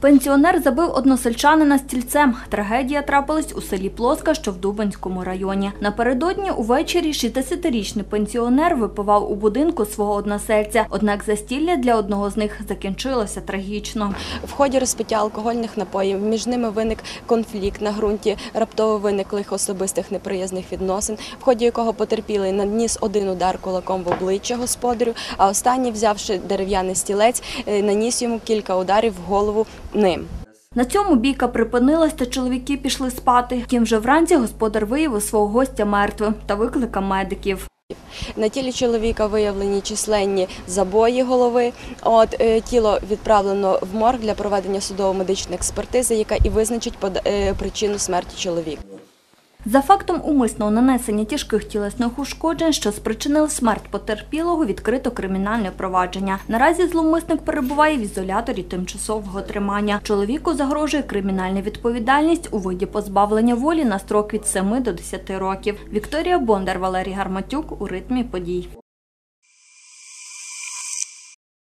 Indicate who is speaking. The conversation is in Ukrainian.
Speaker 1: Пенсіонер забив односельчанина стільцем. Трагедія трапилась у селі Плоска, що в Дубанському районі. Напередодні увечері 60-річний пенсіонер випивав у будинку свого односельця. Однак застілля для одного з них закінчилося трагічно.
Speaker 2: В ході розпиття алкогольних напоїв між ними виник конфлікт на ґрунті раптово виниклих особистих неприязних відносин, в ході якого потерпілий наніс один удар кулаком в обличчя господарю, а останній, взявши дерев'яний стілець, е, наніс йому кілька ударів в голову ним.
Speaker 1: На цьому бійка припинилась, та чоловіки пішли спати. Втім, вже вранці господар виявив свого гостя мертвим та викликав медиків.
Speaker 2: На тілі чоловіка виявлені численні забої голови. От е, тіло відправлено в морг для проведення судово-медичної експертизи, яка і визначить е, причину смерті чоловіка.
Speaker 1: За фактом умисного нанесення тяжких тілесних ушкоджень, що спричинили смерть потерпілого, відкрито кримінальне провадження. Наразі зловмисник перебуває в ізоляторі тимчасового тримання. Чоловіку загрожує кримінальна відповідальність у виді позбавлення волі на строк від 7 до 10 років. Вікторія Бондар, Валерій Гарматюк у ритмі подій.